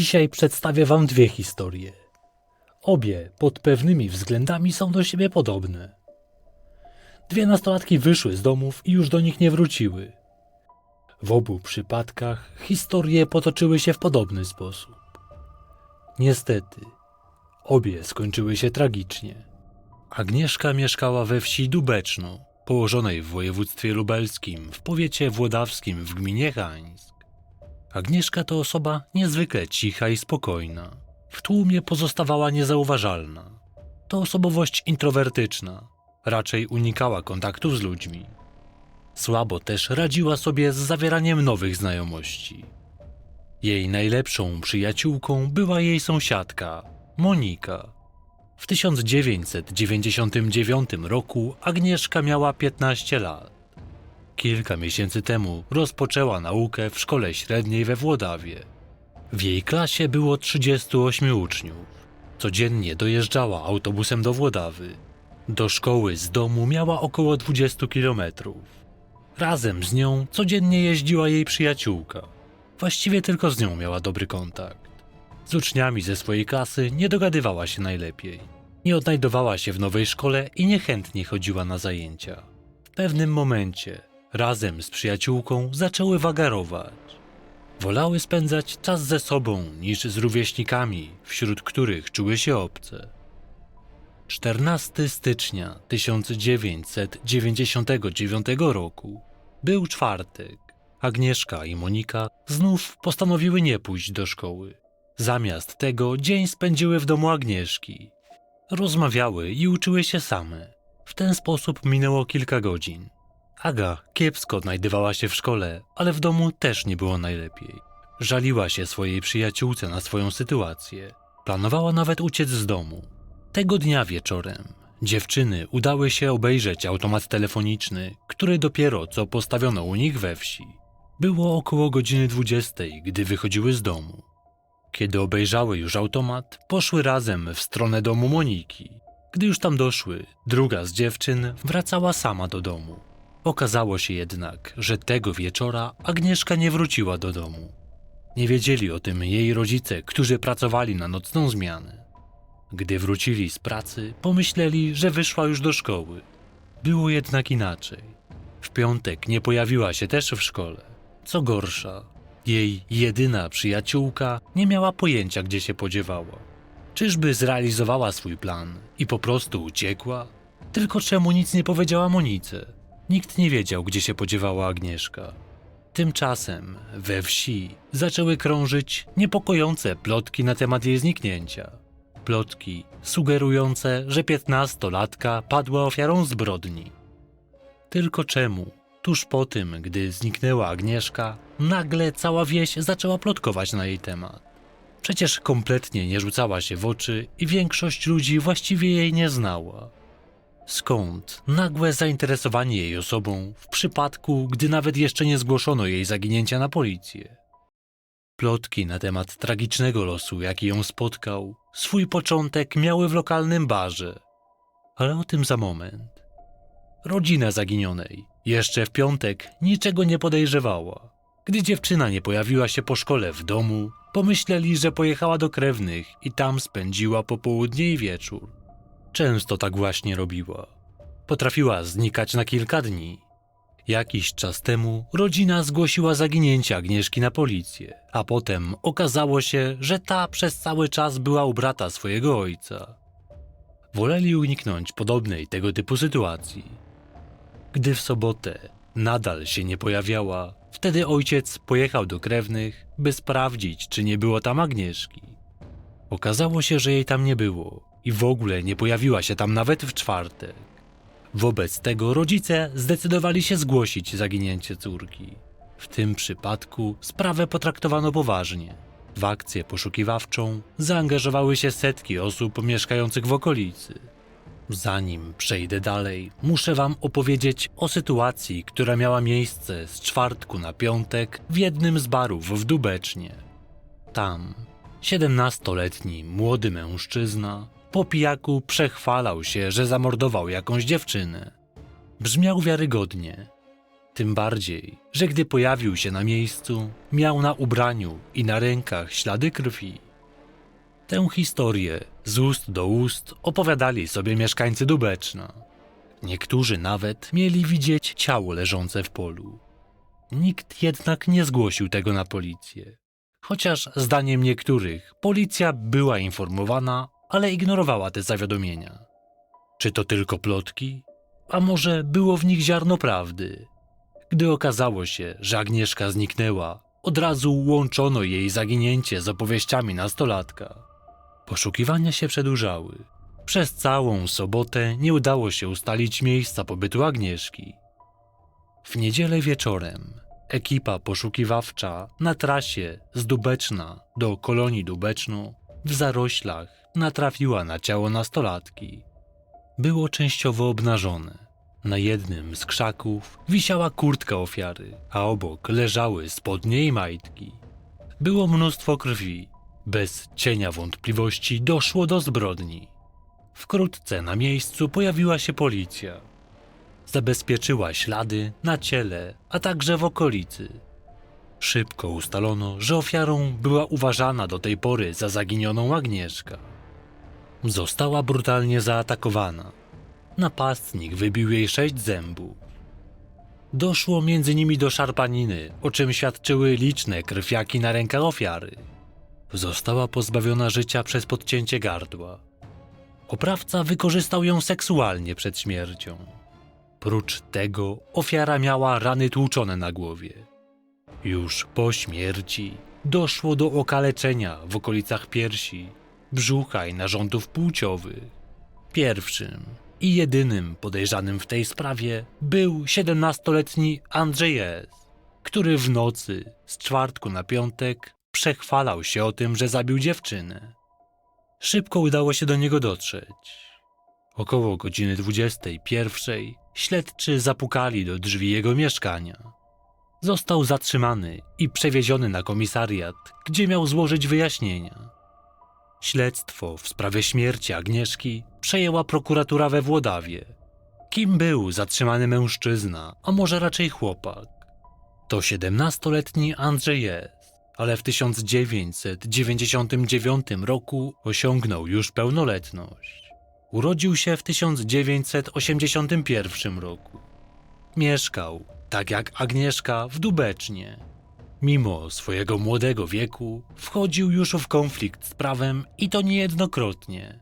Dzisiaj przedstawię wam dwie historie. Obie pod pewnymi względami są do siebie podobne. Dwie nastolatki wyszły z domów i już do nich nie wróciły. W obu przypadkach historie potoczyły się w podobny sposób. Niestety, obie skończyły się tragicznie. Agnieszka mieszkała we wsi Dubeczno, położonej w województwie lubelskim, w powiecie włodawskim w gminie Hańsk. Agnieszka to osoba niezwykle cicha i spokojna. W tłumie pozostawała niezauważalna. To osobowość introwertyczna, raczej unikała kontaktów z ludźmi. Słabo też radziła sobie z zawieraniem nowych znajomości. Jej najlepszą przyjaciółką była jej sąsiadka, Monika. W 1999 roku Agnieszka miała 15 lat. Kilka miesięcy temu rozpoczęła naukę w szkole średniej we Włodawie. W jej klasie było 38 uczniów. Codziennie dojeżdżała autobusem do Włodawy. Do szkoły z domu miała około 20 kilometrów. Razem z nią codziennie jeździła jej przyjaciółka. Właściwie tylko z nią miała dobry kontakt. Z uczniami ze swojej klasy nie dogadywała się najlepiej. Nie odnajdowała się w nowej szkole i niechętnie chodziła na zajęcia. W pewnym momencie razem z przyjaciółką zaczęły wagarować. Wolały spędzać czas ze sobą niż z rówieśnikami, wśród których czuły się obce. 14 stycznia 1999 roku był czwartek. Agnieszka i Monika znów postanowiły nie pójść do szkoły. Zamiast tego dzień spędziły w domu Agnieszki. Rozmawiały i uczyły się same. W ten sposób minęło kilka godzin. Aga kiepsko odnajdywała się w szkole, ale w domu też nie było najlepiej. Żaliła się swojej przyjaciółce na swoją sytuację. Planowała nawet uciec z domu. Tego dnia wieczorem dziewczyny udały się obejrzeć automat telefoniczny, który dopiero co postawiono u nich we wsi. Było około godziny 20, gdy wychodziły z domu. Kiedy obejrzały już automat, poszły razem w stronę domu Moniki. Gdy już tam doszły, druga z dziewczyn wracała sama do domu. Okazało się jednak, że tego wieczora Agnieszka nie wróciła do domu. Nie wiedzieli o tym jej rodzice, którzy pracowali na nocną zmianę. Gdy wrócili z pracy, pomyśleli, że wyszła już do szkoły. Było jednak inaczej. W piątek nie pojawiła się też w szkole. Co gorsza, jej jedyna przyjaciółka nie miała pojęcia, gdzie się podziewała. Czyżby zrealizowała swój plan i po prostu uciekła? Tylko czemu nic nie powiedziała Monice? Nikt nie wiedział, gdzie się podziewała Agnieszka. Tymczasem we wsi zaczęły krążyć niepokojące plotki na temat jej zniknięcia. Plotki sugerujące, że piętnastolatka padła ofiarą zbrodni. Tylko czemu? Tuż po tym, gdy zniknęła Agnieszka, nagle cała wieś zaczęła plotkować na jej temat. Przecież kompletnie nie rzucała się w oczy i większość ludzi właściwie jej nie znała. Skąd nagłe zainteresowanie jej osobą w przypadku, gdy nawet jeszcze nie zgłoszono jej zaginięcia na policję? Plotki na temat tragicznego losu, jaki ją spotkał, swój początek miały w lokalnym barze. Ale o tym za moment. Rodzina zaginionej jeszcze w piątek niczego nie podejrzewała. Gdy dziewczyna nie pojawiła się po szkole w domu, pomyśleli, że pojechała do krewnych i tam spędziła popołudnie i wieczór. Często tak właśnie robiła. Potrafiła znikać na kilka dni. Jakiś czas temu rodzina zgłosiła zaginięcie Agnieszki na policję, a potem okazało się, że ta przez cały czas była u brata swojego ojca. Woleli uniknąć podobnej tego typu sytuacji. Gdy w sobotę nadal się nie pojawiała, wtedy ojciec pojechał do krewnych, by sprawdzić, czy nie było tam Agnieszki. Okazało się, że jej tam nie było i w ogóle nie pojawiła się tam nawet w czwartek. Wobec tego rodzice zdecydowali się zgłosić zaginięcie córki. W tym przypadku sprawę potraktowano poważnie. W akcję poszukiwawczą zaangażowały się setki osób mieszkających w okolicy. Zanim przejdę dalej, muszę Wam opowiedzieć o sytuacji, która miała miejsce z czwartku na piątek w jednym z barów w Dubecznie. Tam 17-letni młody mężczyzna po pijaku przechwalał się, że zamordował jakąś dziewczynę. Brzmiał wiarygodnie. Tym bardziej, że gdy pojawił się na miejscu, miał na ubraniu i na rękach ślady krwi. Tę historię z ust do ust opowiadali sobie mieszkańcy Dubeczna. Niektórzy nawet mieli widzieć ciało leżące w polu. Nikt jednak nie zgłosił tego na policję. Chociaż zdaniem niektórych policja była informowana, ale ignorowała te zawiadomienia. Czy to tylko plotki? A może było w nich ziarno prawdy? Gdy okazało się, że Agnieszka zniknęła, od razu łączono jej zaginięcie z opowieściami nastolatka. Poszukiwania się przedłużały. Przez całą sobotę nie udało się ustalić miejsca pobytu Agnieszki. W niedzielę wieczorem ekipa poszukiwawcza na trasie z Dubeczna do kolonii Dubeczno w zaroślach natrafiła na ciało nastolatki. Było częściowo obnażone. Na jednym z krzaków wisiała kurtka ofiary, a obok leżały spodnie i majtki. Było mnóstwo krwi. Bez cienia wątpliwości doszło do zbrodni. Wkrótce na miejscu pojawiła się policja. Zabezpieczyła ślady na ciele, a także w okolicy. Szybko ustalono, że ofiarą była uważana do tej pory za zaginioną Agnieszka. Została brutalnie zaatakowana. Napastnik wybił jej sześć zębów. Doszło między nimi do szarpaniny, o czym świadczyły liczne krwiaki na rękach ofiary. Została pozbawiona życia przez podcięcie gardła. Oprawca wykorzystał ją seksualnie przed śmiercią. Prócz tego ofiara miała rany tłuczone na głowie. Już po śmierci doszło do okaleczenia w okolicach piersi, brzucha i narządów płciowych. Pierwszym i jedynym podejrzanym w tej sprawie był 17-letni Andrzej S., który w nocy z czwartku na piątek przechwalał się o tym, że zabił dziewczynę. Szybko udało się do niego dotrzeć. Około godziny 21 śledczy zapukali do drzwi jego mieszkania. Został zatrzymany i przewieziony na komisariat, gdzie miał złożyć wyjaśnienia. Śledztwo w sprawie śmierci Agnieszki przejęła prokuratura we Włodawie. Kim był zatrzymany mężczyzna, a może raczej chłopak? To 17-letni Andrzej jest, ale w 1999 roku osiągnął już pełnoletność. Urodził się w 1981 roku. Mieszkał, tak jak Agnieszka, w Dubecznie. Mimo swojego młodego wieku, wchodził już w konflikt z prawem i to niejednokrotnie.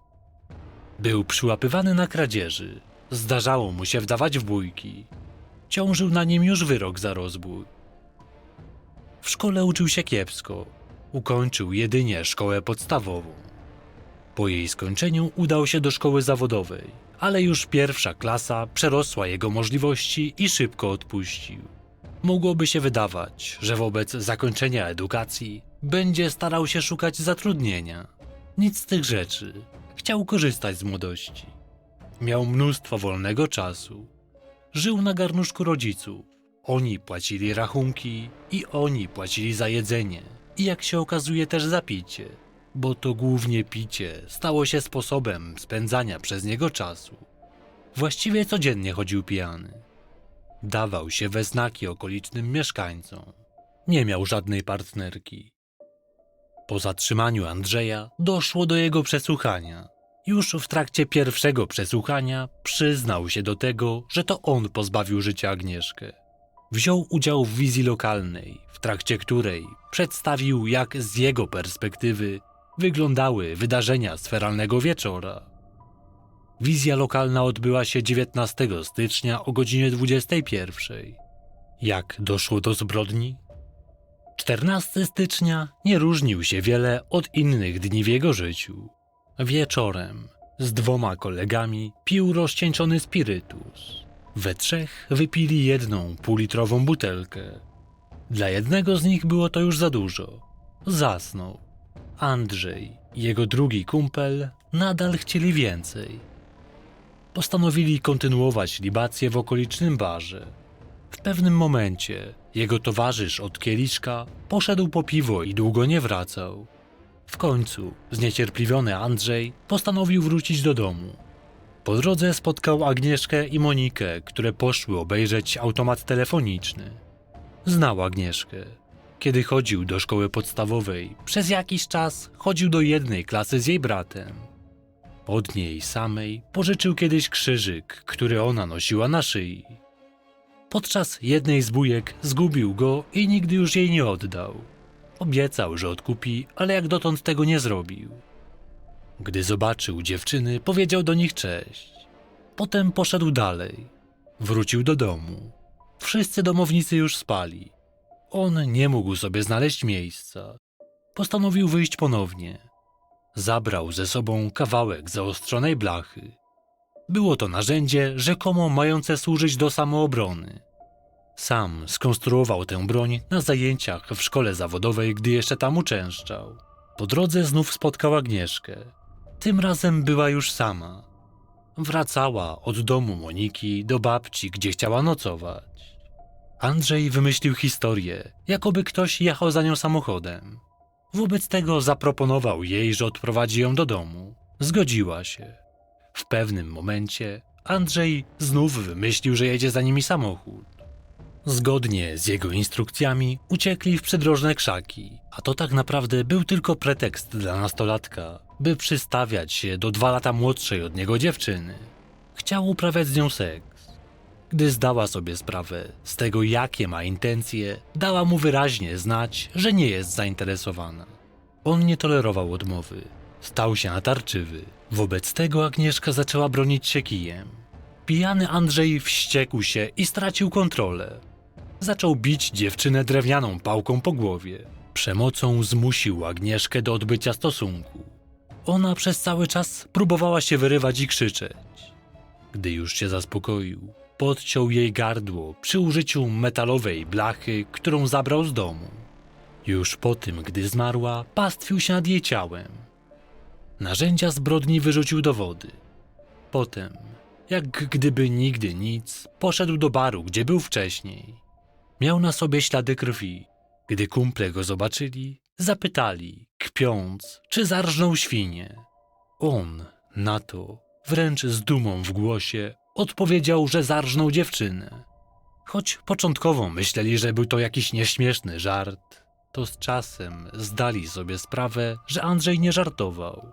Był przyłapywany na kradzieży. Zdarzało mu się wdawać w bójki. Ciążył na nim już wyrok za rozbój. W szkole uczył się kiepsko. Ukończył jedynie szkołę podstawową. Po jej skończeniu udał się do szkoły zawodowej, ale już pierwsza klasa przerosła jego możliwości i szybko odpuścił. Mogłoby się wydawać, że wobec zakończenia edukacji będzie starał się szukać zatrudnienia. Nic z tych rzeczy. Chciał korzystać z młodości. Miał mnóstwo wolnego czasu. Żył na garnuszku rodziców. Oni płacili rachunki i oni płacili za jedzenie. I jak się okazuje też za picie, bo to głównie picie stało się sposobem spędzania przez niego czasu. Właściwie codziennie chodził pijany. Dawał się we znaki okolicznym mieszkańcom. Nie miał żadnej partnerki. Po zatrzymaniu Andrzeja doszło do jego przesłuchania. Już w trakcie pierwszego przesłuchania przyznał się do tego, że to on pozbawił życia Agnieszkę. Wziął udział w wizji lokalnej, w trakcie której przedstawił, jak z jego perspektywy wyglądały wydarzenia z feralnego wieczora. Wizja lokalna odbyła się 19 stycznia o godzinie 21. Jak doszło do zbrodni? 14 stycznia nie różnił się wiele od innych dni w jego życiu. Wieczorem z dwoma kolegami pił rozcieńczony spirytus. We trzech wypili jedną półlitrową butelkę. Dla jednego z nich było to już za dużo. Zasnął. Andrzej i jego drugi kumpel nadal chcieli więcej. Postanowili kontynuować libację w okolicznym barze. W pewnym momencie jego towarzysz od kieliszka poszedł po piwo i długo nie wracał. W końcu zniecierpliwiony Andrzej postanowił wrócić do domu. Po drodze spotkał Agnieszkę i Monikę, które poszły obejrzeć automat telefoniczny. Znał Agnieszkę. Kiedy chodził do szkoły podstawowej, przez jakiś czas chodził do jednej klasy z jej bratem. Od niej samej pożyczył kiedyś krzyżyk, który ona nosiła na szyi. Podczas jednej z bujek zgubił go i nigdy już jej nie oddał. Obiecał, że odkupi, ale jak dotąd tego nie zrobił. Gdy zobaczył dziewczyny, powiedział do nich cześć. Potem poszedł dalej. Wrócił do domu. Wszyscy domownicy już spali. On nie mógł sobie znaleźć miejsca. Postanowił wyjść ponownie. Zabrał ze sobą kawałek zaostrzonej blachy. Było to narzędzie rzekomo mające służyć do samoobrony. Sam skonstruował tę broń na zajęciach w szkole zawodowej, gdy jeszcze tam uczęszczał. Po drodze znów spotkał Agnieszkę. Tym razem była już sama. Wracała od domu Moniki do babci, gdzie chciała nocować. Andrzej wymyślił historię, jakoby ktoś jechał za nią samochodem. Wobec tego zaproponował jej, że odprowadzi ją do domu. Zgodziła się. W pewnym momencie Andrzej znów wymyślił, że jedzie za nimi samochód. Zgodnie z jego instrukcjami uciekli w przydrożne krzaki, a to tak naprawdę był tylko pretekst dla nastolatka, by przystawiać się do dwa lata młodszej od niego dziewczyny. Chciał uprawiać z nią seks. Gdy zdała sobie sprawę z tego, jakie ma intencje, dała mu wyraźnie znać, że nie jest zainteresowana. On nie tolerował odmowy. Stał się natarczywy. Wobec tego Agnieszka zaczęła bronić się kijem. Pijany Andrzej wściekł się i stracił kontrolę. Zaczął bić dziewczynę drewnianą pałką po głowie. Przemocą zmusił Agnieszkę do odbycia stosunku. Ona przez cały czas próbowała się wyrywać i krzyczeć. Gdy już się zaspokoił, podciął jej gardło przy użyciu metalowej blachy, którą zabrał z domu. Już po tym, gdy zmarła, pastwił się nad jej ciałem. Narzędzia zbrodni wyrzucił do wody. Potem, jak gdyby nigdy nic, poszedł do baru, gdzie był wcześniej. Miał na sobie ślady krwi. Gdy kumple go zobaczyli, zapytali, kpiąc, czy zarżnął świnie. On na to, wręcz z dumą w głosie, odpowiedział, że zarżnął dziewczynę. Choć początkowo myśleli, że był to jakiś nieśmieszny żart, to z czasem zdali sobie sprawę, że Andrzej nie żartował.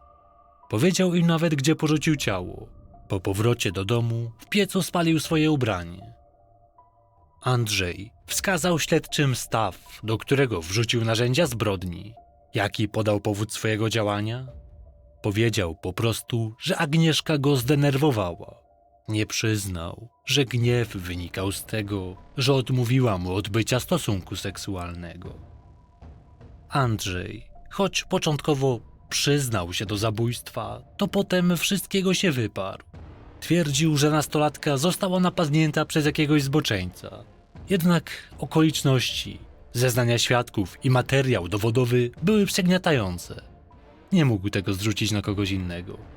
Powiedział im nawet, gdzie porzucił ciało. Po powrocie do domu w piecu spalił swoje ubranie. Andrzej wskazał śledczym staw, do którego wrzucił narzędzia zbrodni. Jaki podał powód swojego działania? Powiedział po prostu, że Agnieszka go zdenerwowała. Nie przyznał, że gniew wynikał z tego, że odmówiła mu odbycia stosunku seksualnego. Andrzej, choć początkowo przyznał się do zabójstwa, to potem wszystkiego się wyparł. Twierdził, że nastolatka została napadnięta przez jakiegoś zboczeńca. Jednak okoliczności, zeznania świadków i materiał dowodowy były przegniatające. Nie mógł tego zrzucić na kogoś innego.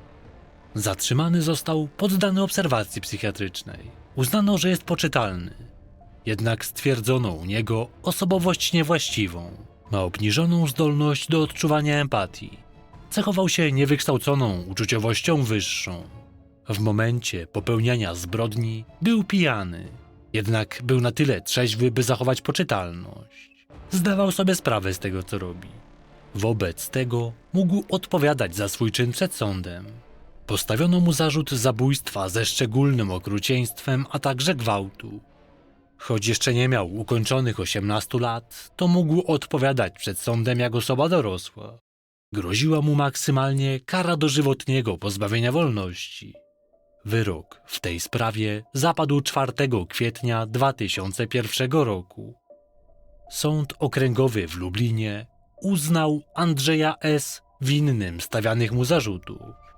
Zatrzymany został poddany obserwacji psychiatrycznej. Uznano, że jest poczytalny. Jednak stwierdzono u niego osobowość niewłaściwą. Ma obniżoną zdolność do odczuwania empatii. Cechował się niewykształconą uczuciowością wyższą. W momencie popełniania zbrodni był pijany, jednak był na tyle trzeźwy, by zachować poczytalność. Zdawał sobie sprawę z tego, co robi. Wobec tego mógł odpowiadać za swój czyn przed sądem. Postawiono mu zarzut zabójstwa ze szczególnym okrucieństwem, a także gwałtu. Choć jeszcze nie miał ukończonych 18 lat, to mógł odpowiadać przed sądem jak osoba dorosła. Groziła mu maksymalnie kara dożywotniego pozbawienia wolności. Wyrok w tej sprawie zapadł 4 kwietnia 2001 roku. Sąd okręgowy w Lublinie uznał Andrzeja S. winnym stawianych mu zarzutów.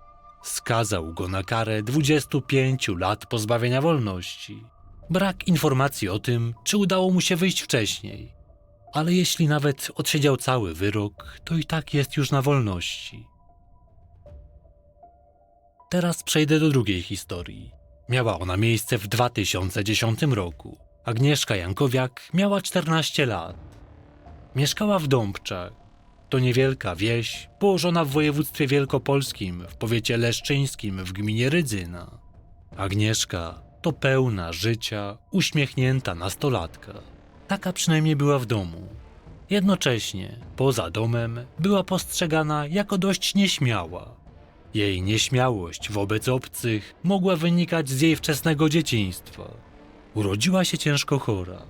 Skazał go na karę 25 lat pozbawienia wolności. Brak informacji o tym, czy udało mu się wyjść wcześniej. Ale jeśli nawet odsiedział cały wyrok, to i tak jest już na wolności. Teraz przejdę do drugiej historii. Miała ona miejsce w 2010 roku. Agnieszka Jankowiak miała 14 lat. Mieszkała w Dąbczach. To niewielka wieś położona w województwie wielkopolskim w powiecie leszczyńskim w gminie Rydzyna. Agnieszka to pełna życia, uśmiechnięta nastolatka. Taka przynajmniej była w domu. Jednocześnie, poza domem, była postrzegana jako dość nieśmiała. Jej nieśmiałość wobec obcych mogła wynikać z jej wczesnego dzieciństwa. Urodziła się ciężko chora.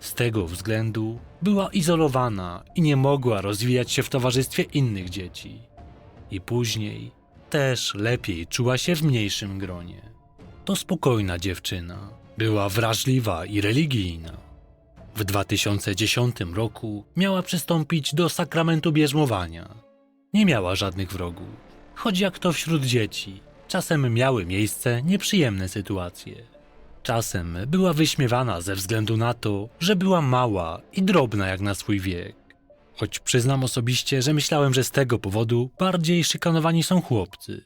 Z tego względu była izolowana i nie mogła rozwijać się w towarzystwie innych dzieci. I później też lepiej czuła się w mniejszym gronie. To spokojna dziewczyna. Była wrażliwa i religijna. W 2010 roku miała przystąpić do sakramentu bierzmowania. Nie miała żadnych wrogów, choć jak to wśród dzieci, czasem miały miejsce nieprzyjemne sytuacje. Czasem była wyśmiewana ze względu na to, że była mała i drobna jak na swój wiek. Choć przyznam osobiście, że myślałem, że z tego powodu bardziej szykanowani są chłopcy.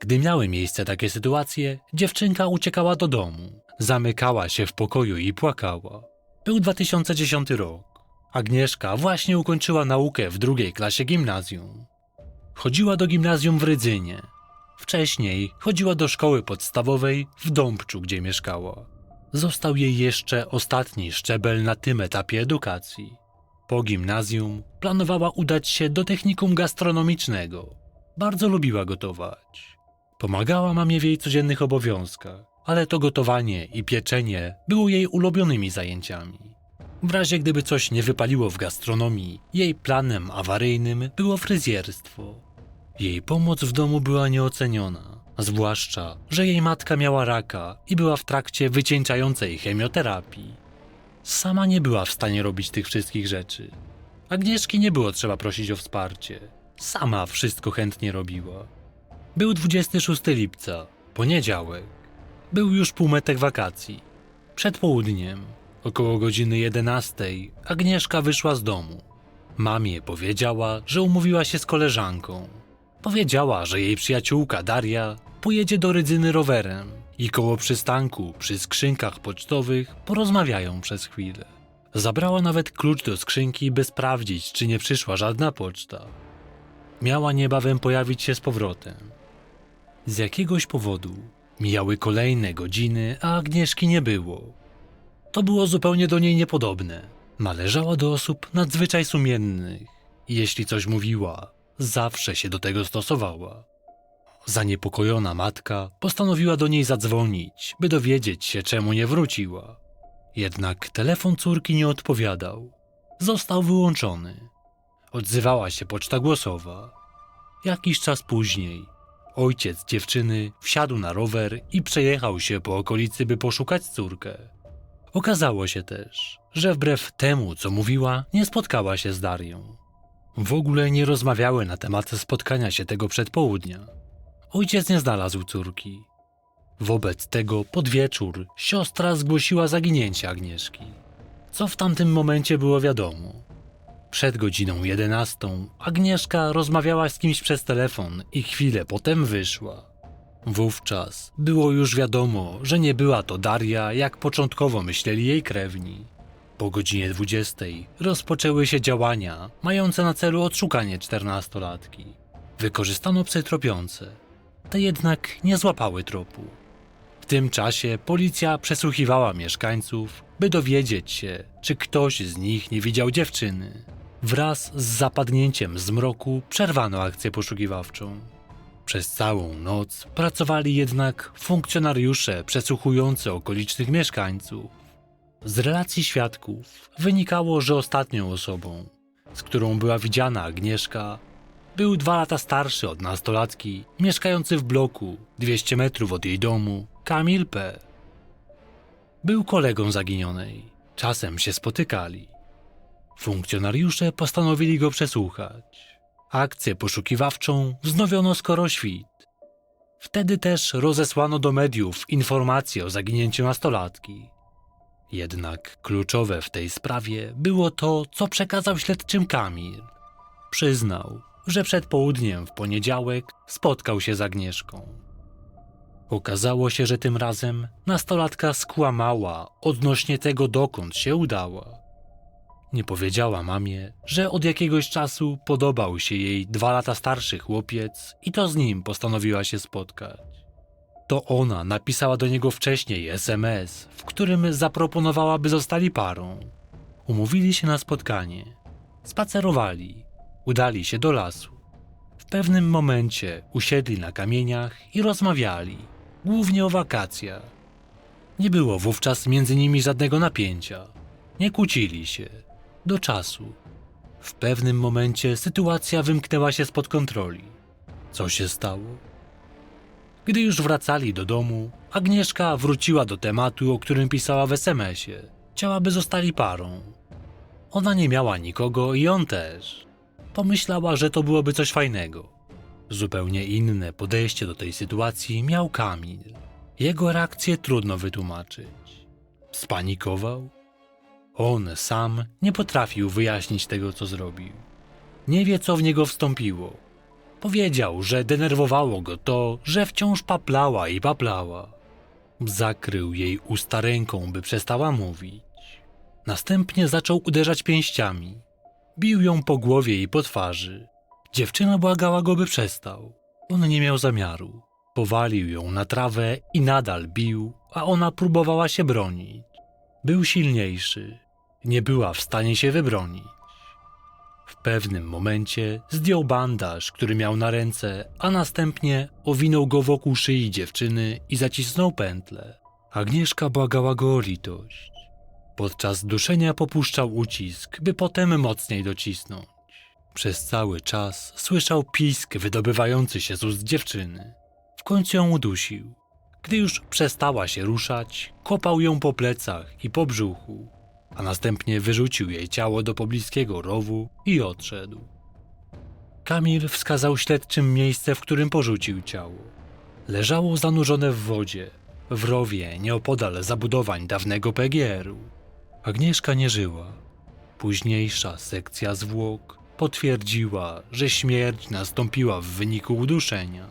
Gdy miały miejsce takie sytuacje, dziewczynka uciekała do domu, zamykała się w pokoju i płakała. Był 2010 rok. Agnieszka właśnie ukończyła naukę w drugiej klasie gimnazjum. Chodziła do gimnazjum w Rydzynie. Wcześniej chodziła do szkoły podstawowej w Dąbczu, gdzie mieszkała. Został jej jeszcze ostatni szczebel na tym etapie edukacji. Po gimnazjum planowała udać się do technikum gastronomicznego. Bardzo lubiła gotować. Pomagała mamie w jej codziennych obowiązkach, ale to gotowanie i pieczenie było jej ulubionymi zajęciami. W razie gdyby coś nie wypaliło w gastronomii, jej planem awaryjnym było fryzjerstwo. Jej pomoc w domu była nieoceniona, zwłaszcza, że jej matka miała raka i była w trakcie wycieńczającej chemioterapii. Sama nie była w stanie robić tych wszystkich rzeczy. Agnieszki nie było trzeba prosić o wsparcie. Sama wszystko chętnie robiła. Był 26 lipca, poniedziałek. Był już półmetek wakacji. Przed południem, około godziny 11, Agnieszka wyszła z domu. Mamie powiedziała, że umówiła się z koleżanką. Powiedziała, że jej przyjaciółka Daria pojedzie do Rydzyny rowerem i koło przystanku przy skrzynkach pocztowych porozmawiają przez chwilę. Zabrała nawet klucz do skrzynki, by sprawdzić, czy nie przyszła żadna poczta. Miała niebawem pojawić się z powrotem. Z jakiegoś powodu mijały kolejne godziny, a Agnieszki nie było. To było zupełnie do niej niepodobne. Należała do osób nadzwyczaj sumiennych jeśli coś mówiła, zawsze się do tego stosowała. Zaniepokojona matka postanowiła do niej zadzwonić, by dowiedzieć się, czemu nie wróciła. Jednak telefon córki nie odpowiadał. Został wyłączony. Odzywała się poczta głosowa. Jakiś czas później ojciec dziewczyny wsiadł na rower i przejechał się po okolicy, by poszukać córkę. Okazało się też, że wbrew temu, co mówiła, nie spotkała się z Darią. W ogóle nie rozmawiały na temat spotkania się tego przedpołudnia. Ojciec nie znalazł córki. Wobec tego pod wieczór siostra zgłosiła zaginięcie Agnieszki. Co w tamtym momencie było wiadomo? Przed godziną 11 Agnieszka rozmawiała z kimś przez telefon i chwilę potem wyszła. Wówczas było już wiadomo, że nie była to Daria, jak początkowo myśleli jej krewni. Po godzinie 20 rozpoczęły się działania mające na celu odszukanie czternastolatki. Wykorzystano psy tropiące. Te jednak nie złapały tropu. W tym czasie policja przesłuchiwała mieszkańców, by dowiedzieć się, czy ktoś z nich nie widział dziewczyny. Wraz z zapadnięciem zmroku przerwano akcję poszukiwawczą. Przez całą noc pracowali jednak funkcjonariusze przesłuchujący okolicznych mieszkańców. Z relacji świadków wynikało, że ostatnią osobą, z którą była widziana Agnieszka, był dwa lata starszy od nastolatki, mieszkający w bloku 200 metrów od jej domu, Kamil P. Był kolegą zaginionej. Czasem się spotykali. Funkcjonariusze postanowili go przesłuchać. Akcję poszukiwawczą wznowiono skoro świt. Wtedy też rozesłano do mediów informacje o zaginięciu nastolatki. Jednak kluczowe w tej sprawie było to, co przekazał śledczym Kamil. Przyznał, że przed południem w poniedziałek spotkał się z Agnieszką. Okazało się, że tym razem nastolatka skłamała odnośnie tego, dokąd się udała. Nie powiedziała mamie, że od jakiegoś czasu podobał się jej dwa lata starszy chłopiec i to z nim postanowiła się spotkać. To ona napisała do niego wcześniej SMS, w którym zaproponowała, by zostali parą. Umówili się na spotkanie. Spacerowali. Udali się do lasu. W pewnym momencie usiedli na kamieniach i rozmawiali, głównie o wakacjach. Nie było wówczas między nimi żadnego napięcia. Nie kłócili się. Do czasu. W pewnym momencie sytuacja wymknęła się spod kontroli. Co się stało? Gdy już wracali do domu, Agnieszka wróciła do tematu, o którym pisała w SMS-ie. Chciała, by zostali parą. Ona nie miała nikogo i on też. Pomyślała, że to byłoby coś fajnego. Zupełnie inne podejście do tej sytuacji miał Kamil. Jego reakcję trudno wytłumaczyć. Spanikował? On sam nie potrafił wyjaśnić tego, co zrobił. Nie wie, co w niego wstąpiło. Powiedział, że denerwowało go to, że wciąż paplała i paplała. Zakrył jej usta ręką, by przestała mówić. Następnie zaczął uderzać pięściami. Bił ją po głowie i po twarzy. Dziewczyna błagała go, by przestał. On nie miał zamiaru. Powalił ją na trawę i nadal bił, a ona próbowała się bronić. Był silniejszy. Nie była w stanie się wybronić. W pewnym momencie zdjął bandaż, który miał na ręce, a następnie owinął go wokół szyi dziewczyny i zacisnął pętlę. Agnieszka błagała go o litość. Podczas duszenia popuszczał ucisk, by potem mocniej docisnąć. Przez cały czas słyszał pisk wydobywający się z ust dziewczyny. W końcu ją udusił. Gdy już przestała się ruszać, kopał ją po plecach i po brzuchu, a następnie wyrzucił jej ciało do pobliskiego rowu i odszedł. Kamil wskazał śledczym miejsce, w którym porzucił ciało. Leżało zanurzone w wodzie, w rowie nieopodal zabudowań dawnego PGR-u. Agnieszka nie żyła. Późniejsza sekcja zwłok potwierdziła, że śmierć nastąpiła w wyniku uduszenia.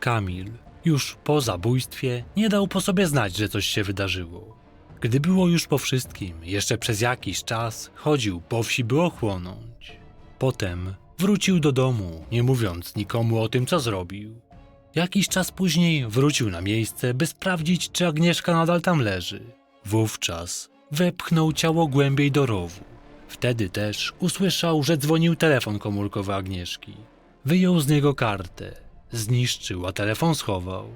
Kamil, już po zabójstwie, nie dał po sobie znać, że coś się wydarzyło. Gdy było już po wszystkim, jeszcze przez jakiś czas chodził po wsi, by ochłonąć. Potem wrócił do domu, nie mówiąc nikomu o tym, co zrobił. Jakiś czas później wrócił na miejsce, by sprawdzić, czy Agnieszka nadal tam leży. Wówczas wepchnął ciało głębiej do rowu. Wtedy też usłyszał, że dzwonił telefon komórkowy Agnieszki. Wyjął z niego kartę, zniszczył, a telefon schował.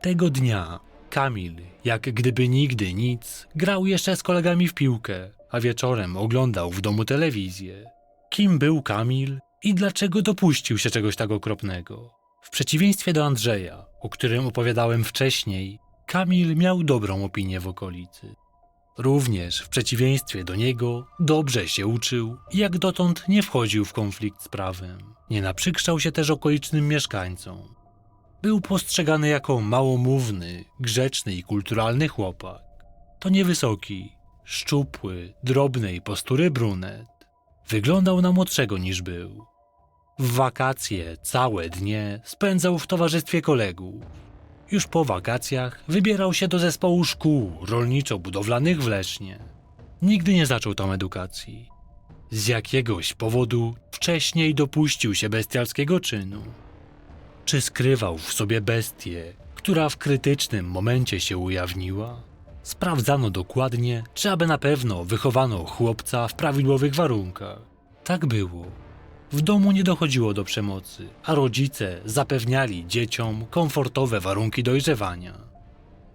Tego dnia Kamil, jak gdyby nigdy nic, grał jeszcze z kolegami w piłkę, a wieczorem oglądał w domu telewizję. Kim był Kamil i dlaczego dopuścił się czegoś tak okropnego? W przeciwieństwie do Andrzeja, o którym opowiadałem wcześniej, Kamil miał dobrą opinię w okolicy. Również w przeciwieństwie do niego dobrze się uczył i jak dotąd nie wchodził w konflikt z prawem. Nie naprzykrzał się też okolicznym mieszkańcom. Był postrzegany jako małomówny, grzeczny i kulturalny chłopak. To niewysoki, szczupły, drobnej postury brunet. Wyglądał na młodszego niż był. W wakacje całe dnie spędzał w towarzystwie kolegów. Już po wakacjach wybierał się do zespołu szkół rolniczo-budowlanych w Lesznie. Nigdy nie zaczął tam edukacji. Z jakiegoś powodu wcześniej dopuścił się bestialskiego czynu. Czy skrywał w sobie bestię, która w krytycznym momencie się ujawniła? Sprawdzano dokładnie, czy aby na pewno wychowano chłopca w prawidłowych warunkach. Tak było. W domu nie dochodziło do przemocy, a rodzice zapewniali dzieciom komfortowe warunki dojrzewania.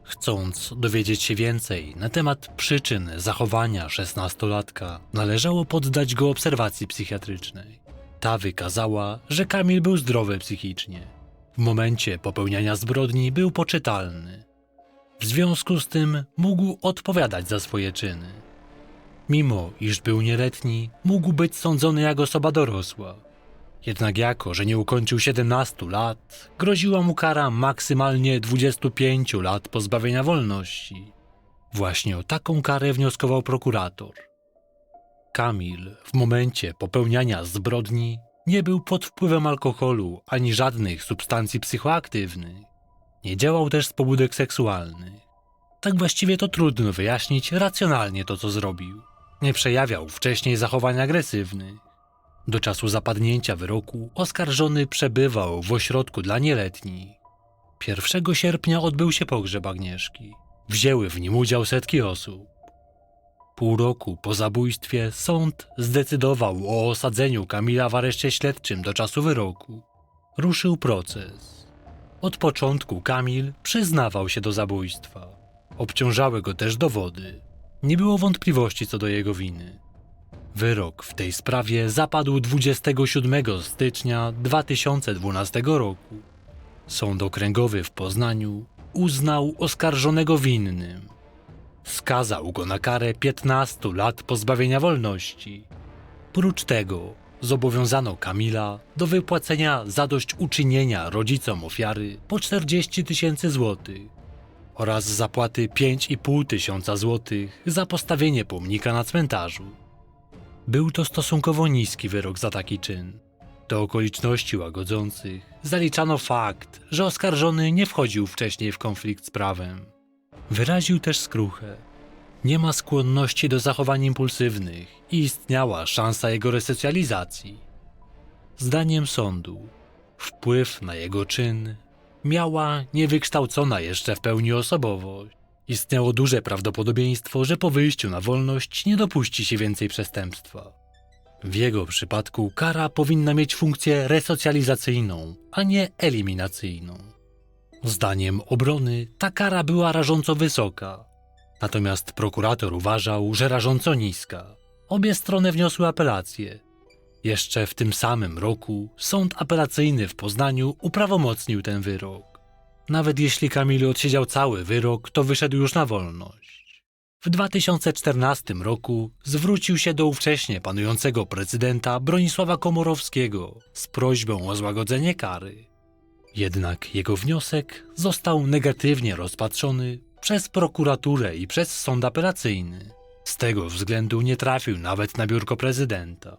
Chcąc dowiedzieć się więcej na temat przyczyn zachowania szesnastolatka, należało poddać go obserwacji psychiatrycznej. Ta wykazała, że Kamil był zdrowy psychicznie. W momencie popełniania zbrodni był poczytalny. W związku z tym mógł odpowiadać za swoje czyny. Mimo iż był nieletni, mógł być sądzony jak osoba dorosła. Jednak jako, że nie ukończył 17 lat, groziła mu kara maksymalnie 25 lat pozbawienia wolności. Właśnie o taką karę wnioskował prokurator. Kamil w momencie popełniania zbrodni nie był pod wpływem alkoholu ani żadnych substancji psychoaktywnych. Nie działał też z pobudek seksualnych. Tak właściwie to trudno wyjaśnić racjonalnie to, co zrobił. Nie przejawiał wcześniej zachowań agresywnych. Do czasu zapadnięcia wyroku oskarżony przebywał w ośrodku dla nieletnich. 1 sierpnia odbył się pogrzeb Agnieszki. Wzięły w nim udział setki osób. Pół roku po zabójstwie sąd zdecydował o osadzeniu Kamila w areszcie śledczym do czasu wyroku. Ruszył proces. Od początku Kamil przyznawał się do zabójstwa. Obciążały go też dowody. Nie było wątpliwości co do jego winy. Wyrok w tej sprawie zapadł 27 stycznia 2012 roku. Sąd Okręgowy w Poznaniu uznał oskarżonego winnym. Skazał go na karę 15 lat pozbawienia wolności. Prócz tego zobowiązano Kamila do wypłacenia zadośćuczynienia rodzicom ofiary po 40 tysięcy złotych oraz zapłaty 5,5 tysiąca złotych za postawienie pomnika na cmentarzu. Był to stosunkowo niski wyrok za taki czyn. Do okoliczności łagodzących zaliczano fakt, że oskarżony nie wchodził wcześniej w konflikt z prawem. Wyraził też skruchę. Nie ma skłonności do zachowań impulsywnych i istniała szansa jego resocjalizacji. Zdaniem sądu, wpływ na jego czyn miała niewykształcona jeszcze w pełni osobowość. Istniało duże prawdopodobieństwo, że po wyjściu na wolność nie dopuści się więcej przestępstwa. W jego przypadku kara powinna mieć funkcję resocjalizacyjną, a nie eliminacyjną. Zdaniem obrony ta kara była rażąco wysoka, natomiast prokurator uważał, że rażąco niska. Obie strony wniosły apelację. Jeszcze w tym samym roku sąd apelacyjny w Poznaniu uprawomocnił ten wyrok. Nawet jeśli Kamil odsiedział cały wyrok, to wyszedł już na wolność. W 2014 roku zwrócił się do ówcześnie panującego prezydenta Bronisława Komorowskiego z prośbą o złagodzenie kary. Jednak jego wniosek został negatywnie rozpatrzony przez prokuraturę i przez sąd apelacyjny. Z tego względu nie trafił nawet na biurko prezydenta.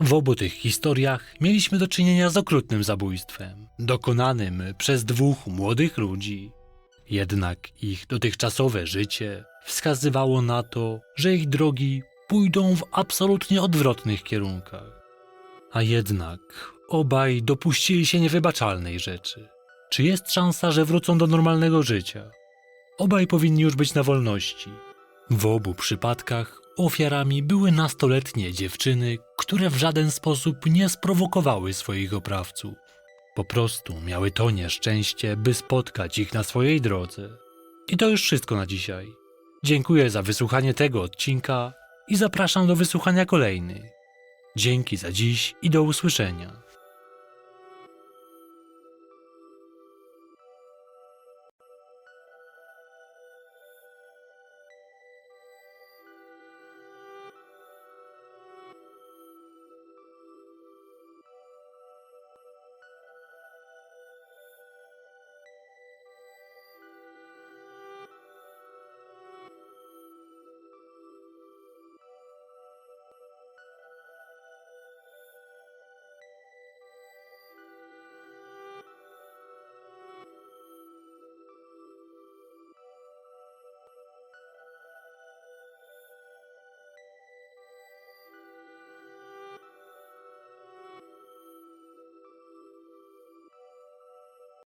W obu tych historiach mieliśmy do czynienia z okrutnym zabójstwem, dokonanym przez dwóch młodych ludzi. Jednak ich dotychczasowe życie wskazywało na to, że ich drogi pójdą w absolutnie odwrotnych kierunkach. A jednak obaj dopuścili się niewybaczalnej rzeczy. Czy jest szansa, że wrócą do normalnego życia? Obaj powinni już być na wolności. W obu przypadkach ofiarami były nastoletnie dziewczyny, które w żaden sposób nie sprowokowały swoich oprawców. Po prostu miały to nieszczęście, by spotkać ich na swojej drodze. I to już wszystko na dzisiaj. Dziękuję za wysłuchanie tego odcinka i zapraszam do wysłuchania kolejnych. Dzięki za dziś i do usłyszenia.